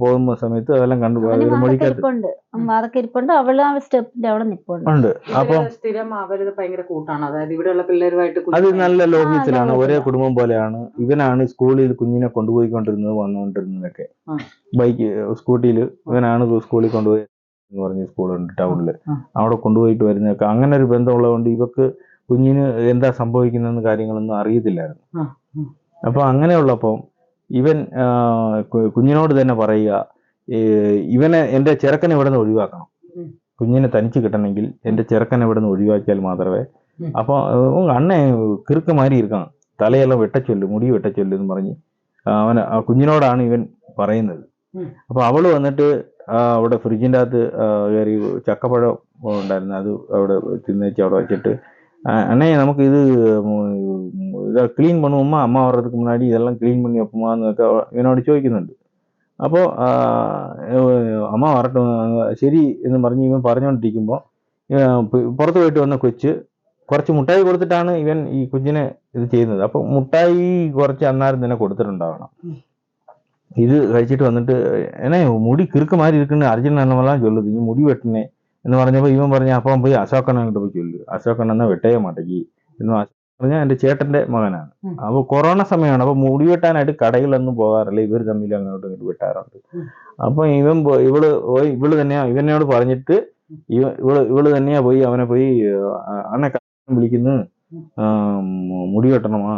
പോകുന്ന സമയത്ത് അതെല്ലാം കണ്ടു ഒരു മൊഴിക്കകത്ത് ഇരിപ്പുണ്ട്. അവൾ ആ സ്റ്റെപ്പിന്റെ അവിടെ നിപ്പുണ്ട്. ഉണ്ട്. അപ്പം സ്ഥിരം അവരത് ഭയങ്കര കൂട്ടാണ്. അതായത് ഇവിടെയുള്ള പിള്ളേരുമായിട്ട് അത് നല്ല ലോഹ്യത്തിലാണ്. ഒരേ കുടുംബം പോലെയാണ്. ഇവനാണ് സ്കൂളിൽ കുഞ്ഞിനെ കൊണ്ടുപോയിക്കൊണ്ടിരുന്നത് വന്നുകൊണ്ടിരുന്നതൊക്കെ. ബൈക്ക് സ്കൂട്ടിയിൽ ഇവനാണ് സ്കൂളിൽ കൊണ്ടുപോയി എന്ന് പറഞ്ഞ സ്കൂളുണ്ട് ടൗണിൽ. അവിടെ കൊണ്ടുപോയിട്ട് വരുന്നതൊക്കെ. അങ്ങനെ ഒരു ബന്ധമുള്ളതുകൊണ്ട് ഇവക്ക് കുഞ്ഞിന് എന്താ സംഭവിക്കുന്നതെന്ന് കാര്യങ്ങളൊന്നും അറിയത്തില്ലായിരുന്നു. അപ്പൊ അങ്ങനെയുള്ളപ്പം ഇവൻ കുഞ്ഞിനോട് തന്നെ പറയുക ഇവനെ എന്റെ ചെറുക്കനെ ഇവിടെ നിന്ന് ഒഴിവാക്കണം കുഞ്ഞിനെ തനിച്ച് കിട്ടണമെങ്കിൽ എന്റെ ചെറുക്കനെ ഇവിടെ നിന്ന് ഒഴിവാക്കിയാൽ മാത്രമേ അപ്പോൾ അപ്പോൾ അണ്ണൻ കിറുക്ക് മാറി ഇരിക്കണം. തലയെല്ലാം വെട്ടച്ചൊല്ലു മുടി വെട്ടച്ചൊല്ലു എന്ന് പറഞ്ഞ് അവൻ ആ കുഞ്ഞിനോടാണ് ഇവൻ പറയുന്നത്. അപ്പൊ അപ്പോൾ അവൾ വന്നിട്ട് അവിടെ ഫ്രിഡ്ജിന്റെ അകത്ത് കയറി ചക്കപ്പഴം ഉണ്ടായിരുന്നു. അത് അവിടെ തിന്നേച്ച് അവിടെ വെച്ചിട്ട് "ആ, அண்ணே நமக்கு இது ம், இதை க்ளீன் பண்ணுவோமா அம்மா வர்றதுக்கு முன்னாடி இதெல்லாம் க்ளீன் பண்ணி வைப்போமான்னு ഇവനോട് ചോദിക്കുന്നുണ്ട് അപ്പോൾ അമ്മ വരട്ടും ശരി എന്ന് പറഞ്ഞ് ഇവൻ പറഞ്ഞുകൊണ്ടിരിക്കുമ്പോൾ പുറത്ത് പോയിട്ട് വന്ന കൊച്ച് കുറച്ച് മുട്ടായി കൊടുത്തിട്ടാണ് ഇവൻ ഈ കുഞ്ഞിനെ ഇത് ചെയ്യുന്നത് അപ്പോൾ മുട്ടായി കുറച്ച് അന്നേരം തന്നെ കൊടുത്തിട്ടുണ്ടാവണം ഉം. ഇത് കഴിച്ചിട്ട് വന്നിട്ട് എന്നെ മുടി കിറുക്ക് മാറി ഇരിക്കുന്ന അർജുൻ എന്നെല്ലാം ചൊല്ലുത് ഈ മുടി വെട്ടണേ എന്ന് പറഞ്ഞപ്പോൾ ഇവൻ പറഞ്ഞു അപ്പം പോയി അശോകണ്ണൻ അങ്ങോട്ട് പോയി ചൊല്ലു അശോകൻ വെട്ടയ മാട്ടേക്ക് എന്ന് പറഞ്ഞാൽ എന്റെ ചേട്ടന്റെ മകനാണ്. അപ്പോൾ കൊറോണ സമയമാണ്. അപ്പോൾ മുടി വെട്ടാനായിട്ട് കടയിലൊന്നും പോകാറില്ല. ഇവർ തമ്മിൽ അങ്ങോട്ട് ഇങ്ങോട്ട് വെട്ടാറുണ്ട്. അപ്പം ഇവൻ ഇവൾ പോയി ഇവൾ തന്നെയാ ഇവനോട് പറഞ്ഞിട്ട് ഇവ ഇവൾ ഇവൾ തന്നെയാ പോയി അവനെ പോയി അണ്ണെ വിളിക്കുന്നു. മുടി വെട്ടണമാ.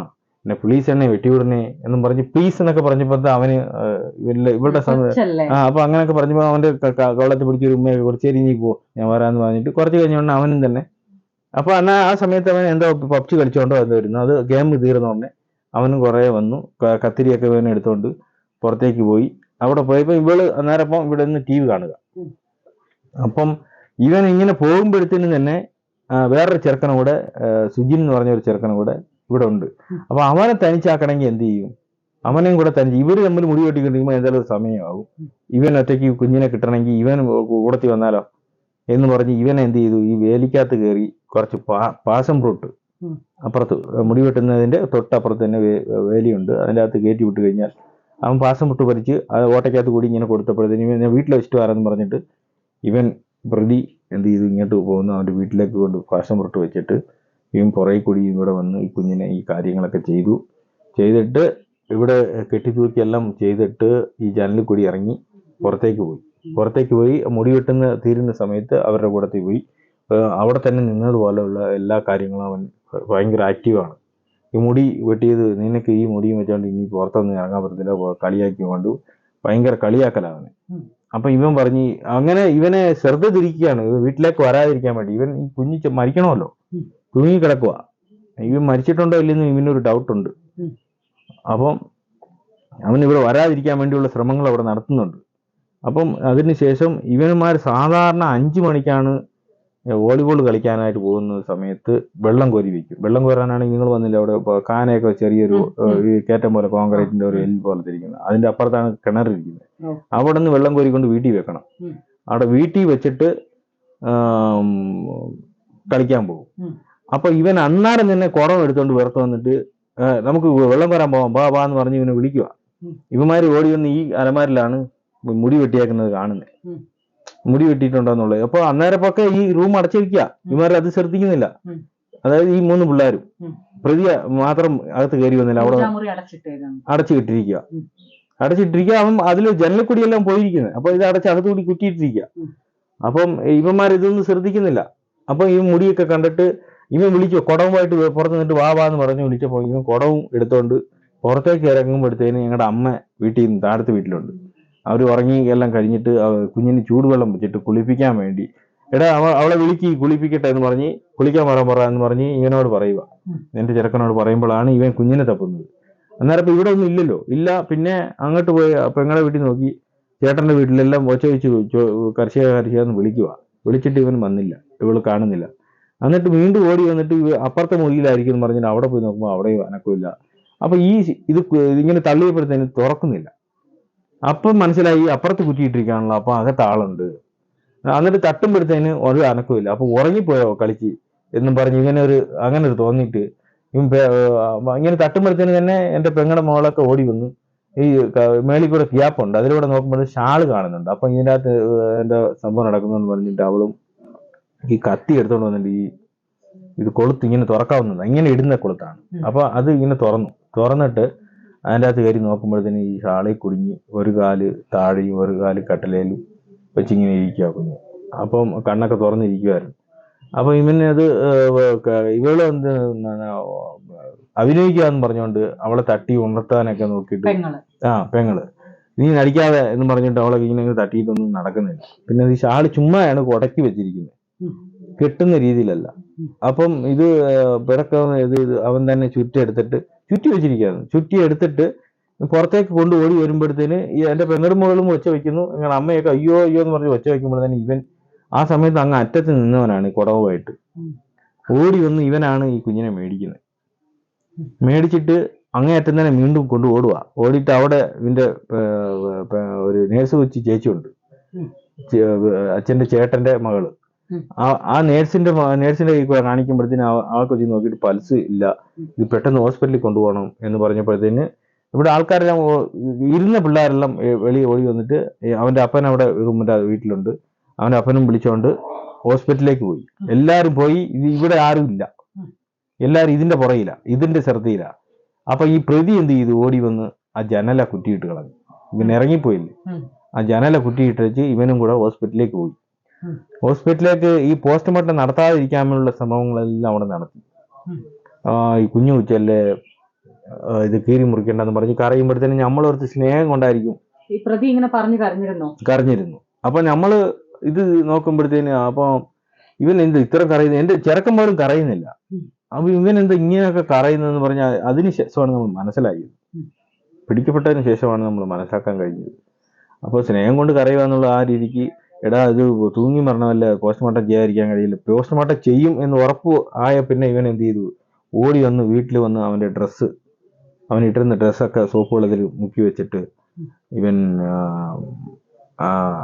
എന്നെ പ്ലീസ് എന്നെ വെട്ടിവിടണേ എന്നും പറഞ്ഞ് പ്ലീസ് എന്നൊക്കെ പറഞ്ഞപ്പോ അവന് ഇവളുടെ ആ അപ്പൊ അങ്ങനെയൊക്കെ പറഞ്ഞപ്പോ അവന്റെ കവളത്തിൽ പിടിച്ചൊരു ഉമ്മയൊക്കെ കുറച്ച് നീ പോ ഞാൻ വരാന്ന് പറഞ്ഞിട്ട് കുറച്ച് കഴിഞ്ഞോണ്ട് അവനും തന്നെ. അപ്പൊ എന്നാ ആ സമയത്ത് അവൻ എന്തോ പബ്ജി കളിച്ചോണ്ടോ എന്തോ വരുന്നു അത് ഗെയിം തീർന്നോണ്ടേ അവനും കുറെ വന്നു. കത്തിരിയൊക്കെ ഇവനെ എടുത്തോണ്ട് പുറത്തേക്ക് പോയി. അവിടെ പോയപ്പോ ഇവൾ അന്നേരം അപ്പം ഇവിടെ നിന്ന് ടി വി കാണുക. അപ്പം ഇവൻ ഇങ്ങനെ പോകുമ്പോഴത്തേനും തന്നെ വേറൊരു ചെറുക്കനും കൂടെ സുജിൻ എന്ന് പറഞ്ഞ ഒരു ചെറുക്കനും കൂടെ ഇവിടെ ഉണ്ട്. അപ്പൊ അവനെ തനിച്ചാക്കണമെങ്കിൽ എന്ത് ചെയ്യും? അവനെയും കൂടെ തനിച്ച് ഇവർ തമ്മിൽ മുടി വെട്ടിക്കൊണ്ടിരിക്കുമ്പോൾ എന്തായാലും ഒരു സമയമാവും. ഇവൻ ഒറ്റയ്ക്ക് കുഞ്ഞിനെ കിട്ടണമെങ്കിൽ ഇവൻ കൂടത്തി വന്നാലോ? എന്ന് പറഞ്ഞ് ഇവൻ എന്ത് ചെയ്തു? ഈ വേലിക്കകത്ത് കയറി കുറച്ച് പാ പാസം ഫ്രൂട്ട് അപ്പുറത്ത് മുടി വെട്ടുന്നതിന്റെ തൊട്ടപ്പുറത്ത് തന്നെ വേലിയുണ്ട്. അതിന്റെ അകത്ത് കയറ്റി വിട്ട് കഴിഞ്ഞാൽ അവൻ പാസം വിട്ട് പറിച്ച് അത് ഓട്ടയ്ക്കകത്ത് കൂടി ഇങ്ങനെ കൊടുത്തപ്പോഴത്തേനും ഇവൻ ഞാൻ വീട്ടിൽ വെച്ചിട്ട് വരാമെന്ന് പറഞ്ഞിട്ട് ഇവൻ പ്രതി എന്ത് ചെയ്തു? ഇങ്ങോട്ട് പോകുന്നു. അവന്റെ വീട്ടിലേക്ക് കൊണ്ട് പാസം പുറത്ത് വെച്ചിട്ട് ഇവൻ പുറകെ കൂടി ഇവിടെ വന്ന് ഈ കുഞ്ഞിനെ ഈ കാര്യങ്ങളൊക്കെ ചെയ്തു. ചെയ്തിട്ട് ഇവിടെ കെട്ടിത്തൂക്കി എല്ലാം ചെയ്തിട്ട് ഈ ജനലിൽ കൂടി ഇറങ്ങി പുറത്തേക്ക് പോയി. പുറത്തേക്ക് പോയി മുടി വെട്ടുന്ന തീരുന്ന സമയത്ത് അവരുടെ കൂടത്തിൽ പോയി. അവിടെ തന്നെ നിന്നത് പോലെയുള്ള എല്ലാ കാര്യങ്ങളും അവൻ ഭയങ്കര ആക്റ്റീവാണ് ഈ മുടി വെട്ടിയത് നിനക്ക് ഈ മുടിയും വെച്ചോണ്ട് ഇനി പുറത്തൊന്നും ഇറങ്ങാൻ പറ്റത്തില്ല കളിയാക്കി കൊണ്ട്. ഭയങ്കര കളിയാക്കലാണ് അപ്പം ഇവൻ പറഞ്ഞ് അങ്ങനെ ഇവനെ ശ്രദ്ധ തിരിക്കുകയാണ്. വീട്ടിലേക്ക് വരാതിരിക്കാൻ വേണ്ടി. ഇവൻ ഈ കുഞ്ഞിച്ച് മരിക്കണമല്ലോ. തൂങ്ങി കിടക്കുക ഇവൻ മരിച്ചിട്ടുണ്ടോ ഇല്ലെന്ന് ഇവനൊരു ഡൗട്ട് ഉണ്ട്. ഉം. അപ്പം അവൻ ഇവിടെ വരാതിരിക്കാൻ വേണ്ടിയുള്ള ശ്രമങ്ങൾ അവിടെ നടത്തുന്നുണ്ട്. അപ്പം അതിനുശേഷം ഇവന്മാർ സാധാരണ അഞ്ചു മണിക്കാണ് വോളിബോൾ കളിക്കാനായിട്ട് പോകുന്ന സമയത്ത് വെള്ളം കോരി വെക്കും. വെള്ളം കോരാനാണ് നിങ്ങൾ വന്നില്ല അവിടെ കാനയൊക്കെ ചെറിയൊരു കയറ്റം പോലെ കോൺക്രീറ്റിന്റെ ഒരു എൽ പോലെ ഇരിക്കുന്നത് അതിന്റെ അപ്പുറത്താണ് കിണറിരിക്കുന്നത്. അവിടെ നിന്ന് വെള്ളം കോരിക്കൊണ്ട് വീട്ടിൽ വെക്കണം. അവിടെ വീട്ടിൽ വെച്ചിട്ട് കളിക്കാൻ പോകും. അപ്പൊ ഇവൻ അന്നാരം തന്നെ കുടം എടുത്തോണ്ട് പുറത്ത് വന്നിട്ട് നമുക്ക് വെള്ളം വരാൻ പോവാം ബാ ബാ എന്ന് പറഞ്ഞ് ഇവനെ വിളിക്കുക. ഇവന്മാര് ഓടി വന്ന് ഈ അലമാരിലാണ് മുടി വെട്ടിയാക്കുന്നത് കാണുന്നത് മുടി വെട്ടിയിട്ടുണ്ടോന്നുള്ളത് അപ്പൊ അന്നേരപ്പൊക്കെ ഈ റൂം അടച്ചിരിക്കുക ഇവന്മാർ അത് ശ്രദ്ധിക്കുന്നില്ല. അതായത് ഈ മൂന്ന് പിള്ളേരും. പ്രതി മാത്രം അകത്ത് കയറി വന്നില്ല അവിടെ അടച്ചു കിട്ടിരിക്കുക. അടച്ചിട്ടിരിക്കുക അവൻ അതിൽ ജനലക്കുടിയെല്ലാം പോയിരിക്കുന്നത് അപ്പൊ ഇത് അടച്ച് അകത്ത് കൂടി കുറ്റിയിട്ടിരിക്കുക. അപ്പം ഇവന്മാർ ഇതൊന്നും ശ്രദ്ധിക്കുന്നില്ല. അപ്പൊ ഈ മുടിയൊക്കെ കണ്ടിട്ട് ഇവൻ വിളിച്ചു കുടവുമായിട്ട് പുറത്ത് നിന്നിട്ട് വാ വാ എന്ന് പറഞ്ഞ് വിളിച്ചപ്പോൾ ഇവൻ കുടവും എടുത്തോണ്ട് പുറത്തേക്ക് ഇറങ്ങുമ്പോഴത്തേന് ഞങ്ങളുടെ അമ്മ വീട്ടിൽ നിന്ന് താഴത്തെ വീട്ടിലുണ്ട്. അവർ ഉറങ്ങി എല്ലാം കഴിഞ്ഞിട്ട് കുഞ്ഞിന് ചൂടുവെള്ളം വെച്ചിട്ട് കുളിപ്പിക്കാൻ വേണ്ടി. എടാ അവ അവളെ വിളിക്ക് കുളിപ്പിക്കട്ടെ എന്ന് പറഞ്ഞ് കുളിക്കാൻ പറയാൻ പറ എന്ന് പറഞ്ഞ് ഇവനോട് പറയുക എന്റെ ചെറുക്കനോട് പറയുമ്പോഴാണ് ഇവൻ കുഞ്ഞിനെ തപ്പുന്നത്. അന്നേരം ഇപ്പം ഇവിടെ ഒന്നും ഇല്ലല്ലോ. ഇല്ല പിന്നെ അങ്ങോട്ട് പോയി പെങ്ങളെ വീട്ടിൽ നോക്കി ചേട്ടന്റെ വീട്ടിലെല്ലാം ഒച്ച വെച്ച് കർഷക കർഷക എന്ന് വിളിക്കുക വിളിച്ചിട്ട് ഇവൻ വന്നില്ല. ഇവൾ കാണുന്നില്ല. എന്നിട്ട് വീണ്ടും ഓടി വന്നിട്ട് അപ്പുറത്തെ മുറിയിലായിരിക്കും എന്ന് പറഞ്ഞിട്ട് അവിടെ പോയി നോക്കുമ്പോൾ അവിടെയും അനക്കമില്ല അപ്പൊ ഈ ഇത് ഇങ്ങനെ തള്ളിയപ്പോഴത്തേന് തുറക്കുന്നില്ല. അപ്പം മനസ്സിലായി അപ്പുറത്ത് കുറ്റിയിട്ടിരിക്കുകയാണല്ലോ അപ്പൊ അകത്ത് ആളുണ്ട്. എന്നിട്ട് തട്ടുമ്പോഴത്തേന് ഒരു അനക്കമില്ല അപ്പൊ ഉറങ്ങിപ്പോയോ കളിച്ച് എന്നും പറഞ്ഞ് ഇങ്ങനെ ഒരു അങ്ങനെ ഒരു തോന്നിയിട്ട് ഇങ്ങനെ തട്ടുമ്പോഴത്തേന് തന്നെ എന്റെ പെങ്ങളുടെ മോളൊക്കെ ഓടി വന്നു ഈ മേളിൽ കൂടെ ഗ്യാപ്പുണ്ട്. അതിലൂടെ നോക്കുമ്പോൾ ഷാൾ കാണുന്നുണ്ട്. അപ്പൊ ഇതിനകത്ത് എന്റെ സംഭവം നടക്കുന്നു പറഞ്ഞിട്ട് അവളും ഈ കത്തി എടുത്തോണ്ട് വന്നിട്ട് ഈ ഇത് കൊളുത്ത് ഇങ്ങനെ തുറക്കാവുന്നതാണ് ഇങ്ങനെ ഇടുന്ന കൊളുത്താണ്. അപ്പോൾ അപ്പൊ അത് ഇങ്ങനെ തുറന്നു. തുറന്നിട്ട് അതിന്റെ അകത്ത് കയറി നോക്കുമ്പോഴത്തേന് ഈ ഷാളിൽ കുടുങ്ങി ഒരു കാൽ താഴെയും ഒരു കാൽ കട്ടലയിലും വെച്ചിങ്ങനെ ഇരിക്കുക കുഞ്ഞ്. അപ്പം കണ്ണൊക്കെ തുറന്നിരിക്കുമായിരുന്നു അപ്പൊ ഇവന് അത് ഇവൾ എന്ത് അഭിനയിക്കാന്ന് പറഞ്ഞുകൊണ്ട് അവളെ തട്ടി ഉണർത്താനൊക്കെ നോക്കിയിട്ട് ആ പെങ്ങൾ. നീ നടിക്കാതെ എന്ന് പറഞ്ഞിട്ട് അവളെ ഇങ്ങനെ തട്ടിയിട്ടൊന്നും നടക്കുന്നില്ല. പിന്നെ ഈ ഷാൾ ചുമ്മായാണ് കൊടക്കി വെച്ചിരിക്കുന്നത്. കെട്ടുന്ന രീതിയിലല്ല. അപ്പം ഇത് പിടക്കം ഇത് അവൻ തന്നെ ചുറ്റി എടുത്തിട്ട് ചുറ്റി വെച്ചിരിക്കുകയാണ്. ചുറ്റി എടുത്തിട്ട് പുറത്തേക്ക് കൊണ്ട് ഓടി വരുമ്പോഴത്തേന് ഈ എന്റെ പെങ്ങടും മകളും ഒച്ച വെക്കുന്നു. ഞങ്ങളുടെ അമ്മയൊക്കെ അയ്യോ അയ്യോ എന്ന് പറഞ്ഞ് ഒച്ച വെക്കുമ്പോഴത്തേന് ഇവൻ ആ സമയത്ത് അങ്ങ് അറ്റത്ത് നിന്നവനാണ് കുടവുമായിട്ട്. ഓടി വന്ന് ഇവനാണ് ഈ കുഞ്ഞിനെ മേടിക്കുന്നത്. മേടിച്ചിട്ട് അങ്ങേയറ്റം തന്നെ വീണ്ടും കൊണ്ട് ഓടുക. ഓടിയിട്ട് അവിടെ ഏർ, ഒരു നേഴ്സ് കൊച്ചി ചേച്ചിയുണ്ട്. അച്ഛന്റെ ചേട്ടന്റെ മകൾ. ആ ആ നേഴ്സിന്റെ നേഴ്സിന്റെ കൈ കൂടെ കാണിക്കുമ്പോഴത്തേന് ആ കൊച്ചി നോക്കിയിട്ട് പൾസ് ഇല്ല. ഇത് പെട്ടെന്ന് ഹോസ്പിറ്റലിൽ കൊണ്ടുപോകണം എന്ന് പറഞ്ഞപ്പോഴത്തേന് ഇവിടെ ആൾക്കാരെല്ലാം ഇരുന്ന പിള്ളേരെല്ലാം വെളിയിൽ ഓടി വന്നിട്ട് അവന്റെ അപ്പൻ അവിടെ റൂമിന്റെ വീട്ടിലുണ്ട്. അവന്റെ അപ്പനും വിളിച്ചോണ്ട് ഹോസ്പിറ്റലിലേക്ക് പോയി. എല്ലാരും പോയി ഇത് ഇവിടെ ആരും ഇല്ല. എല്ലാവരും എല്ലാരും ഇതിന്റെ പുറയില്ല ഇതിന്റെ ശ്രദ്ധയില. അപ്പൊ ഈ പ്രതി എന്ത് ചെയ്തു? ഓടി വന്ന് ആ ജനല കുറ്റിയിട്ട് കളഞ്ഞു. ഇവൻ ഇറങ്ങിപ്പോയില്ലേ. ആ ജനല കുറ്റിയിട്ട് വെച്ച് ഇവനും കൂടെ ഹോസ്പിറ്റലിലേക്ക് പോയി. ഹോസ്പിറ്റലിലേക്ക് ഈ പോസ്റ്റ്മോർട്ടം നടത്താതിരിക്കാനുള്ള ശ്രമങ്ങളെല്ലാം അവിടെ നടത്തി ഈ കുഞ്ഞു കുച്ചല്ലേ ഇത് കീറി മുറിക്കണ്ടെന്ന് പറഞ്ഞ് കരയുമ്പോഴത്തേനും നമ്മളോർത്ത് സ്നേഹം കൊണ്ടായിരിക്കും ഈ പ്രതി ഇങ്ങനെ പറഞ്ഞു കരഞ്ഞിരുന്നു കരഞ്ഞിരുന്നു അപ്പൊ നമ്മൾ ഇത് നോക്കുമ്പോഴത്തേന് അപ്പൊ ഇവൻ എന്ത് ഇത്ര കരയുന്നത് എന്റെ ചെറുക്കം പോലും കറയുന്നില്ല. അപ്പൊ ഇവൻ എന്ത് ഇങ്ങനെയൊക്കെ കറയുന്നതെന്ന് പറഞ്ഞാൽ അതിന് ശേഷമാണ് നമ്മൾ മനസ്സിലാക്കിയത് ഉം. പിടിക്കപ്പെട്ടതിന് ശേഷമാണ് നമ്മൾ മനസ്സിലാക്കാൻ കഴിഞ്ഞത് അപ്പോൾ സ്നേഹം കൊണ്ട് കറയുക എന്നുള്ള ആ രീതിക്ക് എടാ ഇത് തൂങ്ങി മരണമല്ല പോസ്റ്റ്മോർട്ടം ചെയ്യാതിരിക്കാൻ കഴിയില്ല. പോസ്റ്റ്മോർട്ടം ചെയ്യും എന്ന് ഉറപ്പ് ആയ പിന്നെ ഇവൻ എന്ത് ചെയ്തു? ഓടി വന്ന് വീട്ടിൽ വന്ന് അവന്റെ ഡ്രസ്സ് അവൻ ഇട്ടിരുന്ന ഡ്രസ്സൊക്കെ സോപ്പ് വെള്ളത്തിൽ മുക്കി വെച്ചിട്ട് ഇവൻ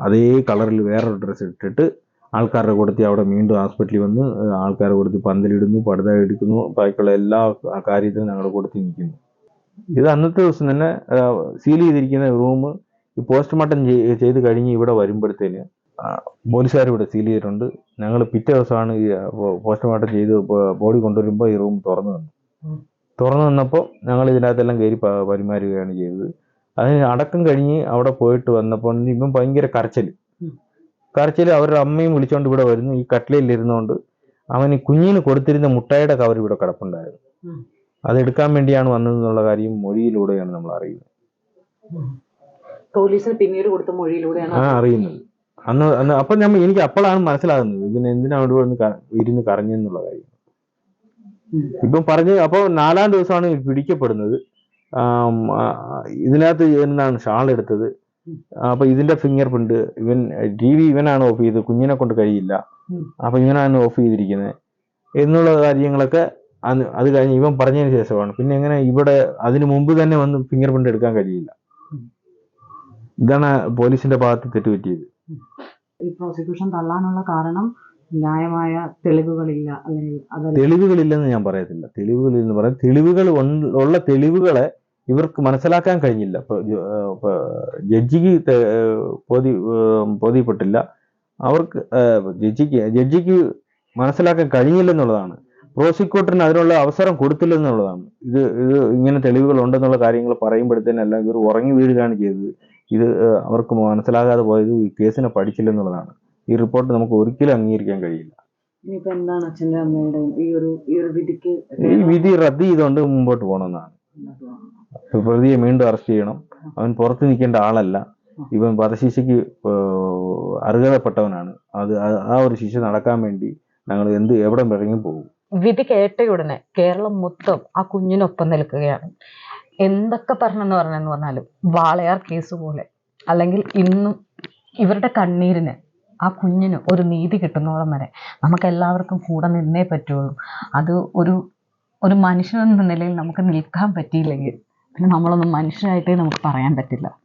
അതേ കളറിൽ വേറൊരു ഡ്രസ്സ് ഇട്ടിട്ട് ആൾക്കാരുടെ കൂട്ടത്തിൽ അവിടെ വീണ്ടും ഹോസ്പിറ്റലിൽ വന്ന് ആൾക്കാരെ കൂട്ടത്തിൽ പന്തലിടുന്നു പടുത എടുക്കുന്നു ബാക്കിയുള്ള എല്ലാ കാര്യത്തിലും ഞങ്ങളുടെ കൂട്ടത്തിൽ നിൽക്കുന്നു. ഇത് അന്നത്തെ ദിവസം തന്നെ സീൽ ചെയ്തിരിക്കുന്ന റൂം ഈ പോസ്റ്റ്മോർട്ടം ചെയ്ത് കഴിഞ്ഞ് ഇവിടെ വരുമ്പോഴത്തേന് പോലീസുകാർ ഇവിടെ സീൽ ചെയ്തിട്ടുണ്ട്. ഞങ്ങൾ പിറ്റേ ദിവസമാണ് ഈ പോസ്റ്റ്മോർട്ടം ചെയ്ത് ബോഡി കൊണ്ടുവരുമ്പോൾ ഈ റൂം തുറന്നു തന്നു. തുറന്നു തന്നപ്പോൾ ഞങ്ങൾ ഇതിനകത്തെല്ലാം കയറി പരിമാറുകയാണ് ചെയ്തത്. അതിന് അടക്കം കഴിഞ്ഞ് അവിടെ പോയിട്ട് വന്നപ്പോൾ ഇപ്പം ഭയങ്കര കരച്ചൽ കരച്ചൽ അവരുടെ അമ്മയും വിളിച്ചോണ്ട് ഇവിടെ വരുന്നു. ഈ കട്ടിലയിൽ ഇരുന്നുകൊണ്ട് അവൻ ഈ കുഞ്ഞിന് കൊടുത്തിരുന്ന മുട്ടായുടെ കവർ ഇവിടെ കിടപ്പുണ്ടായിരുന്നു. അതെടുക്കാൻ അത് എടുക്കാൻ വേണ്ടിയാണ് വന്നതെന്നുള്ള കാര്യം മൊഴിയിലൂടെയാണ് നമ്മൾ അറിയുന്നത്. പോലീസിന് പിന്നീട് കൊടുത്ത മൊഴിയിലൂടെയാണ് ആ അറിയുന്നത്. അന്ന് അന്ന് അപ്പൊ ഞാൻ എനിക്ക് അപ്പോഴാണ് മനസ്സിലാകുന്നത് പിന്നെ എന്തിനാണ് അവിടെ വന്ന് ഇരുന്ന് കരഞ്ഞെന്നുള്ള കാര്യം. ഇപ്പൊ പറഞ്ഞ് അപ്പോൾ നാലാം ദിവസമാണ് പിടിക്കപ്പെടുന്നത്. ഇതിനകത്ത് എന്താണ് ഷാൾ എടുത്തത്? അപ്പൊ ഇതിന്റെ ഫിംഗർ പ്രിന്റ് ഇവൻ ടി വി ഇവനാണ് ഓഫ് ചെയ്ത് കുഞ്ഞിനെ കൊണ്ട് കഴിയില്ല. അപ്പൊ ഇവനാണ് ഓഫ് ചെയ്തിരിക്കുന്നത്. എന്നുള്ള കാര്യങ്ങളൊക്കെ അന്ന് അത് കഴിഞ്ഞ് ഇവൻ പറഞ്ഞതിന് ശേഷമാണ്. പിന്നെ എങ്ങനെ ഇവിടെ അതിനു മുമ്പ് തന്നെ വന്ന് ഫിംഗർ പ്രിന്റ് എടുക്കാൻ കഴിയില്ല. ഇതാണ് പോലീസിന്റെ ഭാഗത്ത് തെറ്റുപറ്റിയത്. ഈ പ്രോസിക്യൂഷൻ തള്ളാനുള്ള കാരണം ന്യായമായ തെളിവുകളില്ല. അല്ലെങ്കിൽ അതല്ല. തെളിവുകളില്ലെന്ന് ഞാൻ പറയത്തില്ല. തെളിവുകളില്ലെന്ന് പറയാം തെളിവുകൾ ഉള്ള തെളിവുകളെ ഇവർക്ക് മനസ്സിലാക്കാൻ കഴിഞ്ഞില്ല. ജഡ്ജിക്ക് ബോധ്യപ്പെട്ടില്ല അവർക്ക് ജഡ്ജിക്ക് ജഡ്ജിക്ക് മനസ്സിലാക്കാൻ കഴിഞ്ഞില്ലെന്നുള്ളതാണ്. പ്രോസിക്യൂട്ടറിന് അതിനുള്ള അവസരം കൊടുത്തില്ലെന്നുള്ളതാണ്. ഇത് ഇത് ഇങ്ങനെ തെളിവുകൾ ഉണ്ടെന്നുള്ള കാര്യങ്ങൾ പറയുമ്പോഴത്തേനല്ല ഇവർ ഉറങ്ങി വീഴുകയാണ് ചെയ്തത്. ഇത് അവർക്ക് മനസ്സിലാകാതെ പോയത് ഈ കേസിനെ പഠിച്ചില്ലെന്നുള്ളതാണ്. ഈ റിപ്പോർട്ട് നമുക്ക് ഒരിക്കലും അംഗീകരിക്കാൻ കഴിയില്ല. ഇനിയിപ്പോ എന്താണ് അച്ഛന്റെ അമ്മയുടെ ഈ ഒരു ഈ ഒരു വിധിക്ക് ഈ വിധി റദ്ദ് ചെയ്തുകൊണ്ട് മുമ്പോട്ട് പോകണമെന്നാണ് പ്രതിയെ വീണ്ടും അറസ്റ്റ് ചെയ്യണം. അവൻ പുറത്ത് നിൽക്കേണ്ട ആളല്ല. ഇവൻ വധശിക്ഷയ്ക്ക് അർഹതപ്പെട്ടവനാണ്. അത് ആ- ആ ഒരു ശിക്ഷ നടക്കാൻ വേണ്ടി ഞങ്ങൾ എന്ത് എവിടെ ഇറങ്ങി പോകും വിധി കേട്ടയുടനെ കേരളം മൊത്തം ആ കുഞ്ഞിനൊപ്പം നിൽക്കുകയാണ്. എന്തൊക്കെ പറഞ്ഞെന്ന് പറഞ്ഞെന്ന് പറഞ്ഞാലും വാളയാർ കേസ് പോലെ. അല്ലെങ്കിൽ ഇന്നും ഇവരുടെ കണ്ണീരിന് ആ കുഞ്ഞിന് ഒരു നീതി കിട്ടുന്നോളം വരെ നമുക്ക് എല്ലാവർക്കും കൂടെ നിന്നേ പറ്റുള്ളൂ. അത് ഒരു ഒരു മനുഷ്യൻ എന്ന നിലയിൽ നമുക്ക് നിൽക്കാൻ പറ്റിയില്ലെങ്കിൽ പിന്നെ നമ്മളൊന്നും മനുഷ്യരായിട്ടേ നമുക്ക് പറയാൻ പറ്റില്ല.